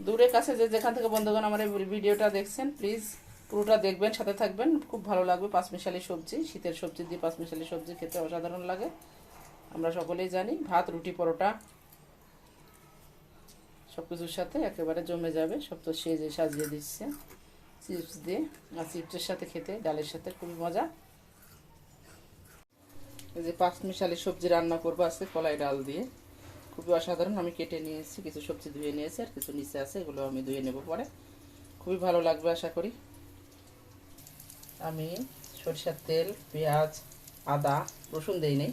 দূরে কাছে যে যেখান থেকে বন্ধুগণ আমার এই ভিডিওটা দেখছেন প্লিজ পুরোটা দেখবেন, সাথে থাকবেন। খুব ভালো লাগবে পাঁচমিশালি সবজি, শীতের সবজি দিয়ে পাঁচমিশালি সবজি খেতে অসাধারণ লাগে। আমরা সকলেই জানি ভাত, রুটি, পরোটা সব কিছুর সাথে একেবারে জমে যাবে। সব তো সেজে সাজিয়ে দিচ্ছে। চিপস দিয়ে, আর চিপসের সাথে খেতে ডালের সাথে খুবই মজা। এই যে পাঁচমিশালি সবজি রান্না করব আজকে কলাই ডাল দিয়ে। খুবই অসাধারণ। আমি কেটে নিয়েছি কিছু সবজি ধুয়ে নিয়েছি আর কিছু নিচে আছে, এগুলো আমি ধুয়ে নেব পরে। খুবই ভালো লাগবে আশা করি। আমি সরিষার তেল, পেঁয়াজ, আদা, রসুন দেই নেই।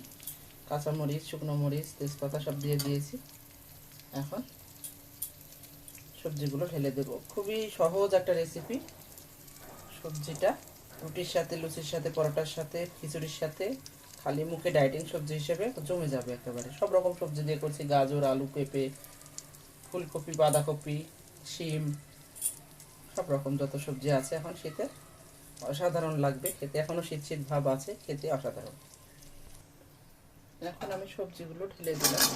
কাঁচামরিচ, শুকনো মরিচ, তেজপাতা সব দিয়ে দিয়েছি। এখন সবজিগুলো ঢেলে দেব। খুবই সহজ একটা রেসিপি সবজিটা রুটির সাথে, লুচির সাথে, পরোটার সাথে, খিচুড়ির সাথে খালি মুখে ডায়েটিং সবজি হিসেবে জমে যাবে একেবারে। সব রকম সবজি দিয়ে করছি, গাজর, আলু, পেঁপে, ফুলকপি, বাঁধাকপি, শিম, সব রকম যত সবজি আছে এখন শীতে অসাধারণ লাগবে। খেতে এখনও শীত শীত ভাব আছে, খেতে অসাধারণ। এখন আমি সবজিগুলো ঢেলে দিলাম।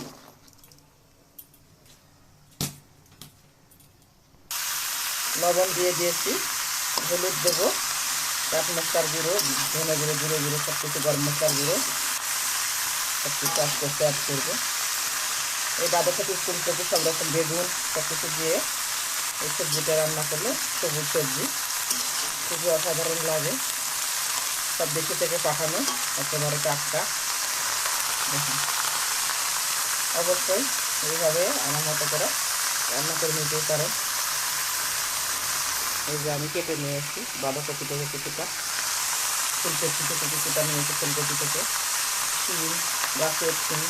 লবণ দিয়ে দিয়েছি, হলুদ দেবো। চাট মশলার গুঁড়ো, ধনে গুঁড়ো গুঁড়ো গুঁড়ো সব কিছু গরম মশলার গুঁড়ো। সব কিছু আস্তে আস্তে অ্যাড করব। এই বাঁধাকপি ফুলকপি সব রকম বেগুন সব কিছু দিয়ে এই সবজিটা রান্না করলে সবুজ সবজি। খুবই অসাধারণ লাগে। সব দেশে থেকে পাঠানো, একেবারে টাটকা। দেখুন। অবশ্যই এইভাবে আমার মতো করে রান্না করে নিতেই পারেন। এই যে আমি কেটে নিয়ে এসেছি, বাঁধাকপি থেকে কিছুটা, ফুলকপি থেকে কিছুটা নিয়েছি, ফুলকপি থেকে শিম গাছের শিম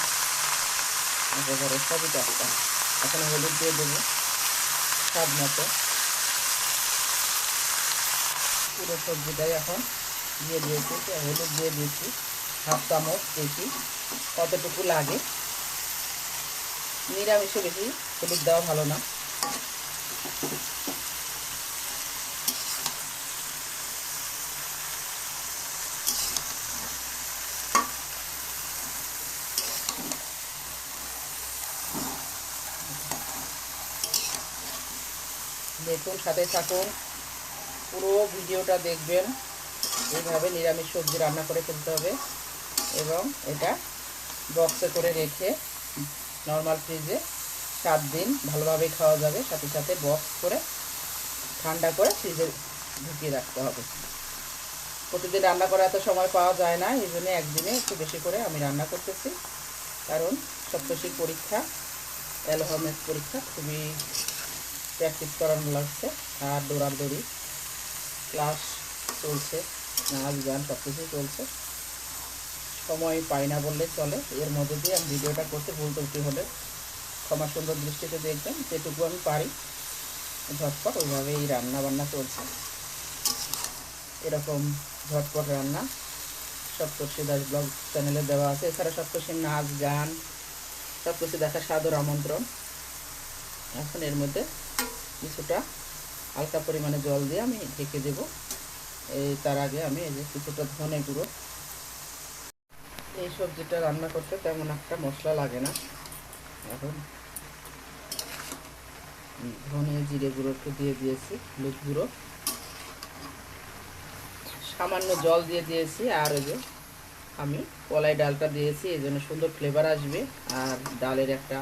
একেবারে সবই টাটকা এখন হলুদ দিয়ে দেবো, স্বাদ মতো। পুরো সবজিটাই এখন দিয়ে দিয়েছি হলুদ দিয়ে দিয়েছি, হাফ চামচ বেশি কতটুকু লাগে। নিরামিষে বেশি হলুদ দেওয়া ভালো না। দেখুন সাথে থাকুন। পুরো ভিডিওটা দেখবেন। এইভাবে নিরামিষ সবজি রান্না করে ফেলতে হবে। এবং এটা বক্সে করে রেখে নর্মাল ফ্রিজে সাত দিন ভালোভাবে খাওয়া যাবে। সাথে সাথে বক্স করে ঠান্ডা করে ফ্রিজে ঢুকিয়ে রাখতে হবে। প্রতিদিন রান্না করা এত সময় পাওয়া যায় না। এই জন্য একদিনে একটু বেশি করে আমি রান্না করতেছি। কারণ সপ্তশীর পরীক্ষা, অ্যালোহামের পরীক্ষা খুবই প্র্যাকটিস করানো লাগছে। আর দৌড়াদৌড়ি, ক্লাস চলছে, নাচ গান সব কিছুই চলছে। সময় পাই না বললে চলে। এর মধ্যে দিয়ে আমি ভিডিওটা করতে ভুল ত্রুটি হলে ক্ষমা সুন্দর দৃষ্টিতে দেখবেন। যেটুকু আমি পারি, ঝটপট ওইভাবে এই রান্না বান্না চলছে। এরকম ঝটপট রান্না, সপ্তর্ষি দাস ব্লগ চ্যানেলে দেওয়া আছে। এছাড়া সপ্তর্ষির নাচ, গান সব কিছু দেখার সাদর আমন্ত্রণ। এখন এর মধ্যে কিছুটা হালকা পরিমাণে জল দিয়ে আমি ঢেকে দেব। এই তার আগে আমি এই যে কিছুটা ধনে গুঁড়ো। এই সবজিটা রান্না করতে তেমন একটা মশলা লাগে না। এখন ধনে জিরে গুঁড়ো একটু দিয়ে দিয়েছি, হলুদ গুঁড়ো। সামান্য জল দিয়ে দিয়েছি আর ওই যে আমি কলাই ডালটা দিয়েছি, এই জন্য সুন্দর ফ্লেভার আসবে। আর ডালের একটা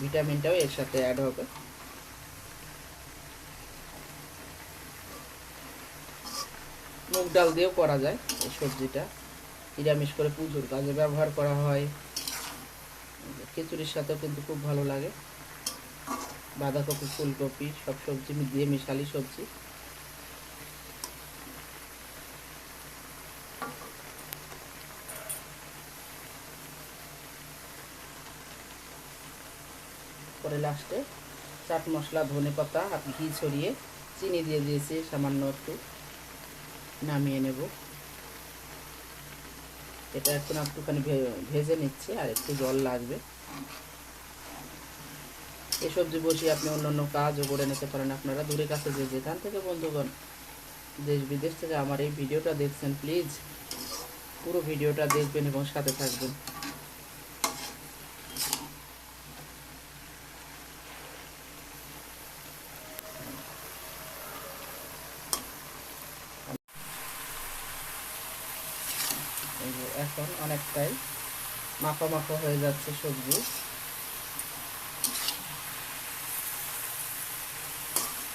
ভিটামিনটাও এর সাথে অ্যাড হবে। ডাল দিয়েও করা যায় এই সবজিটা। নিরামিষ করে পুজোর কাজে ব্যবহার করা হয়। খিচুড়ির সাথেও কিন্তু খুব ভালো লাগে। বাঁধাকপি, ফুলকপি, সব সবজি দিয়ে মিশালি সবজি। পরে লাস্টে চাট মশলা ধনে পাতা আর ঘি ছড়িয়ে চিনি দিয়ে দিয়েছি, সামান্য একটু। নামিয়ে নেব। এটা এখন একটুখানি ভেজে নিচ্ছে, আর একটু জল লাগবে। এই সবজি বসিয়ে আপনি অন্য অন্য কাজও করে নিতে পারেন আপনারা। দূরে কাছে যে যেখান থেকে বন্ধুগণ দেশ বিদেশ থেকে আমার এই ভিডিওটা দেখছেন, প্লিজ পুরো ভিডিওটা দেখবেন এবং সাথে থাকবেন। এখন অনেকটাই মাখো মাখো হয়ে যাচ্ছে সবজি।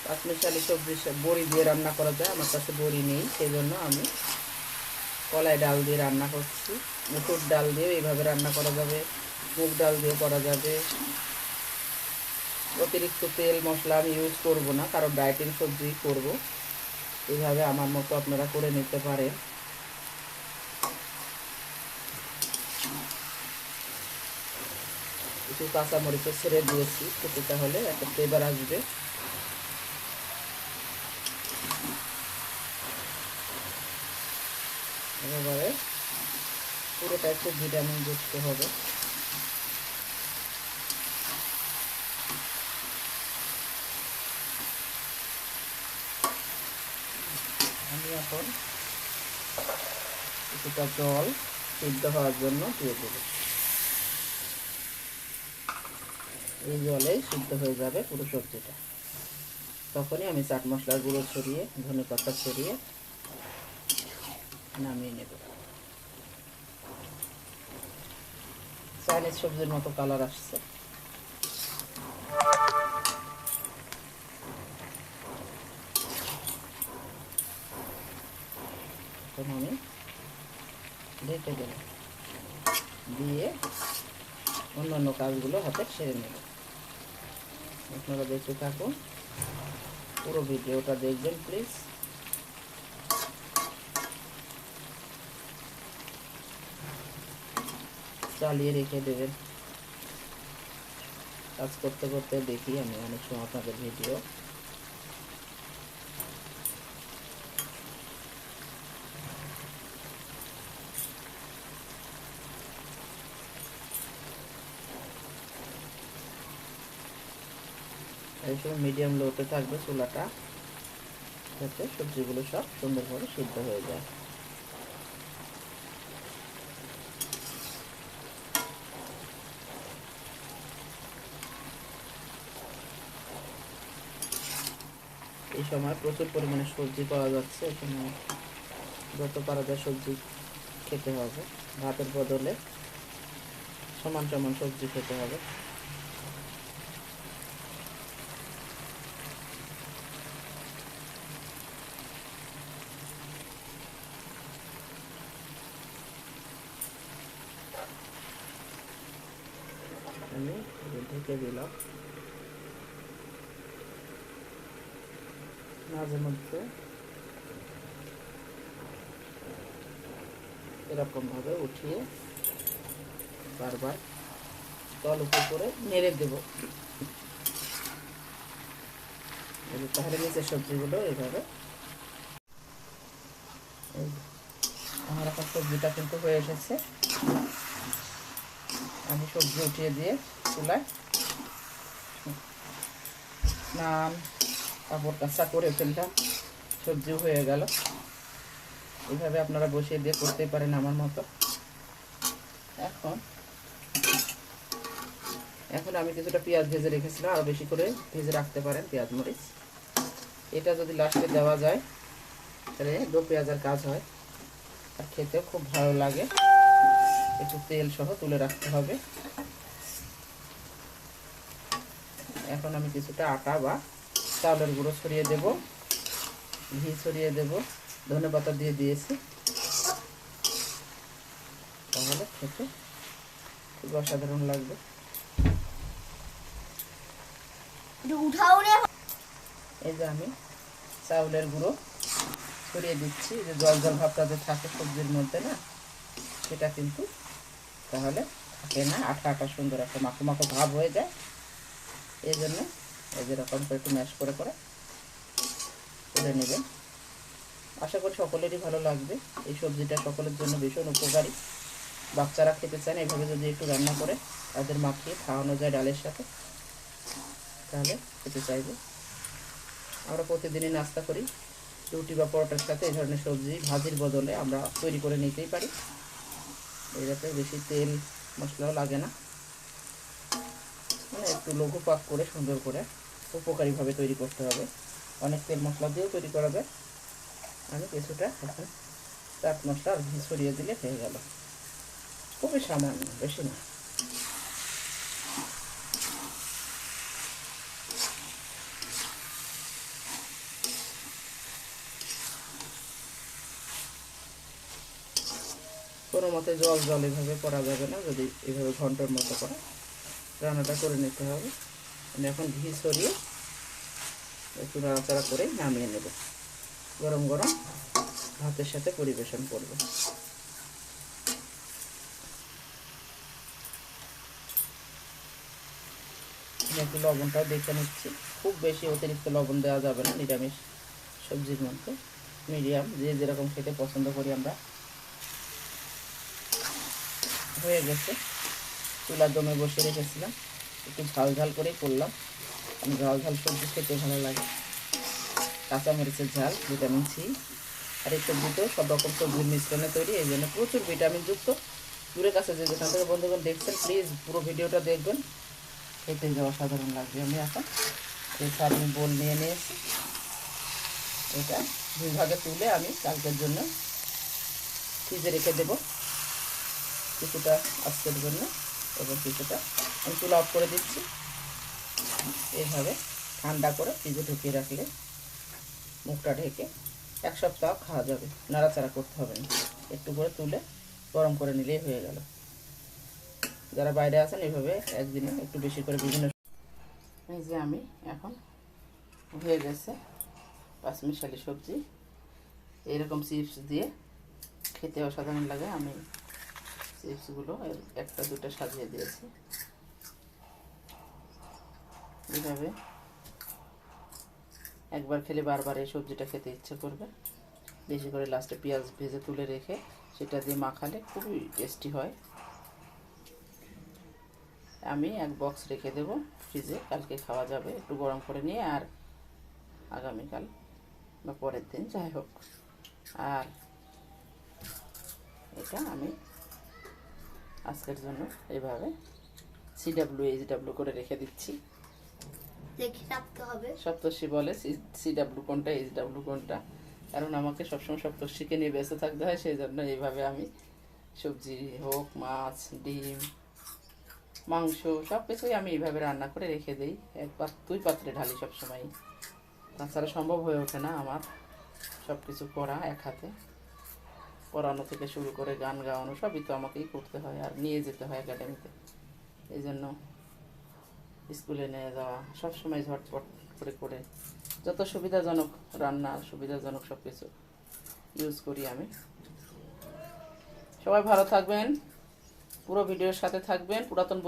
পাঁচমিশালি সবজি সব বড়ি দিয়ে রান্না করা যায়, আমার কাছে বড়ি নেই সেই জন্য আমি কলাই ডাল দিয়ে রান্না করছি। মুসুর ডাল দিয়ে এইভাবে রান্না করা যাবে, মুগ ডাল দিয়ে করা যাবে। অতিরিক্ত তেল, মশলা আমি ইউজ করব না, কারণ ডায়েটিং সবজি করব। এইভাবে আমার মতো আপনারা করে নিতে পারেন। কিছু কাঁচামরিচও ছেড়ে দিয়েছি খেতে তাহলে একটা ফ্লেভার আসবে। এবারে পুরোটাই খুব ভিটামিন যুক্ত হবে। আমি এখন কিছুটা জল সিদ্ধ হওয়ার জন্য দিয়ে দেবো। এই জলেই সিদ্ধ হয়ে যাবে পুরো সবজিটা। তখনই আমি চাট মশলার গুঁড়ো ছড়িয়ে, ধনে পাতা ছড়িয়ে নামিয়ে নেব। চাইনিজ সবজির মতো কালার আসছে। আমি ঢেকে দিয়ে অন্যান্য কাজগুলো হাতে সেরে নেব। আপনারা দেখতে থাকুন। পুরো ভিডিওটা দেখবেন প্লিজ চালিয়ে রেখে দেবেন। কাজ করতে করতে দেখি আমি অনেক সময় আপনাদের ভিডিও। সময় মিডিয়াম লোতে থাকবে চুলাটা। যাতে সবজিগুলো সব সুন্দরভাবে সিদ্ধ হয়ে যায়। এই সময় প্রচুর পরিমাণে সবজি পাওয়া যাচ্ছে। এখানে যত পারা যায় সবজি খেতে হবে। ভাতের বদলে সমান সমান সবজি খেতে হবে আমি ঢেকে দিলাম মাঝে মধ্যে এরকম ভাবে উঠিয়ে বারবার উপর করে নেড়ে দেব। তাহলে নিচের সবজিগুলো এইভাবে। আমার এখন সবজিটা কিন্তু হয়ে এসেছে। আমি সবজি উঠিয়ে দিয়ে চুলায় স্নান কাপড় কাচা করে ফেললাম সবজি হয়ে গেল। এইভাবে আপনারা বসিয়ে দিয়ে করতেই পারেন আমার মতো। এখন এখন আমি কিছুটা পেঁয়াজ ভেজে রেখেছিলাম আরও বেশি করে ভেজে রাখতে পারেন পেঁয়াজ মরিচ। এটা যদি লাস্টে দেওয়া যায়, তাহলে দু পেঁয়াজের কাজ হয়। আর খেতেও খুব ভালো লাগে। একটু তেল সহ তুলে রাখতে হবে। এখন আমি কিছুটা আটা বা চাউলের গুঁড়ো ছড়িয়ে দেব ঘি ছড়িয়ে দেব ধনে পাতা দিয়ে দিয়েছি। তাহলে খেতে খুব অসাধারণ লাগবে। এই যে আমি চাউলের গুঁড়ো ছড়িয়ে দিচ্ছি। যে জল জল ভাবটা যে থাকে সবজির মধ্যে না সেটা কিন্তু তাহলে থাকে না। আঠা আঠা সুন্দর একটা মাখো মাখো ভাব হয়ে যায়। এই জন্য এই যেরকম করে একটু ম্যাশ করে করে করে নেবেন। আশা করি সকলেরই ভালো লাগবে। এই সবজিটা সকলের জন্য ভীষণ উপকারী। বাচ্চারা খেতে চান এইভাবে যদি একটু রান্না করে তাদের মাখিয়ে খাওয়ানো যায় ডালের সাথে, তাহলে খেতে চাইবে। আমরা প্রতিদিনই নাস্তা করি। রুটি বা পরোটার সাথে এই ধরনের সবজি, ভাজির বদলে আমরা তৈরি করে নিতেই পারি। এটাতে বেশি তেল মশলাও লাগে না। একটু লঘু পাক করে সুন্দর করে উপকারীভাবে তৈরি করতে হবে। অনেক তেল মশলা দিয়েও তৈরি করা যায়। আমি কিছুটা এখন চাট মশলা আর ঘি ছড়িয়ে দিলে হয়ে গেল। খুবই সামান্য, বেশি না। কোনো মতে জল জল এভাবে করা যাবে না, যদি এভাবে ঘণ্টার মতো করা। রান্নাটা করে নিতে হবে। আমি এখন ঘি সরিয়ে একটু নাড়াচাড়া করে নামিয়ে নেব। গরম গরম ভাতের সাথে পরিবেশন করব। একটু লবণটাও দেখে নিচ্ছি। খুব বেশি অতিরিক্ত লবণ দেওয়া যাবে না, নিরামিষ সবজির মধ্যে। মিডিয়াম, যে যেরকম খেতে পছন্দ করি আমরা। হয়ে গেছে। চুলা দমে বসে রেখেছিলাম। একটু ঝাল ঝাল করেই করলাম। আমি ঝাল ঝাল সবজি খেতে ভালো লাগে। কাঁচামরিচের ঝাল, ভিটামিন সি, আর একটু দুটো সব রকম সবজির মিশ্রণে তৈরি। এই জন্য প্রচুর ভিটামিন যুক্ত। দূরের কাছে যে যেখান থেকে বন্ধুগণ দেখছেন প্লিজ পুরো ভিডিওটা দেখবেন। খেতে যাওয়া সাধারণ লাগবে। আমি এখন এই সামনে বোল নিয়ে নিয়েছি। এটা দুই ভাগে তুলে আমি কালকের জন্য ফ্রিজে রেখে দেবো। কিছুটা আজকের জন্য। এবং কিছুটা। আমি চুলা অফ করে দিচ্ছি। এইভাবে ঠান্ডা করে ফ্রিজে ঢুকিয়ে রাখলে মুখটা ঢেকে এক সপ্তাহ খাওয়া যাবে। নাড়াচাড়া করতে হবে না। একটু করে তুলে গরম করে নিলেই হয়ে গেল। যারা বাইরে আছেন এইভাবে একদিনে একটু বেশি করে বিভিন্ন এই যে আমি এখন হয়ে গেছে পাঁচমিশালি সবজি। এইরকম চিপস দিয়ে খেতে অসাধারণ লাগে। আমি চিপসগুলো একটা, দুটো সাজিয়ে দিয়েছি। এইভাবে একবার খেলে বারবার এই সবজিটা খেতে ইচ্ছে করবে। বেশি করে লাস্টে পেঁয়াজ ভেজে তুলে রেখে সেটা দিয়ে মাখালে খুবই টেস্টি হয়। আমি এক বক্স রেখে দেব ফ্রিজে কালকে খাওয়া যাবে, একটু গরম করে নিয়ে আর আগামীকাল বা পরের দিন, যাই হোক। আর এটা আমি আজকের জন্য এইভাবে সিডাব্লিউ এইচডাব্লিউ করে রেখে দিচ্ছি। রাখতে হবে। সপ্তর্ষি বলে সিডাব্লিউ কোনটা এইচ এইচডাব্লিউ কোনটা? কারণ আমাকে সবসময় সপ্তর্ষিকে নিয়ে বেঁচে থাকতে হয় সেই জন্য এইভাবে আমি সবজি হোক মাছ ডিম মাংস সব কিছুই আমি এইভাবে রান্না করে রেখে দিই। এক পাত্র দুই পাত্রে ঢালি সবসময় তাছাড়া সম্ভব হয়ে ওঠে না আমার সব কিছু করা এক হাতে। পড়ানো থেকে শুরু করে গান গাওয়ানো সবই তো আমাকেই করতে হয় আর নিয়ে যেতে হয় একাডেমিতে এই জন্য স্কুলে নিয়ে যাওয়া, সবসময় ঝটপট করে করে। যত সুবিধাজনক রান্না, সুবিধাজনক সব কিছু ইউজ করি আমি। সবাই ভালো থাকবেন, পুরো ভিডিওর সাথে থাকবেন, পুরাতন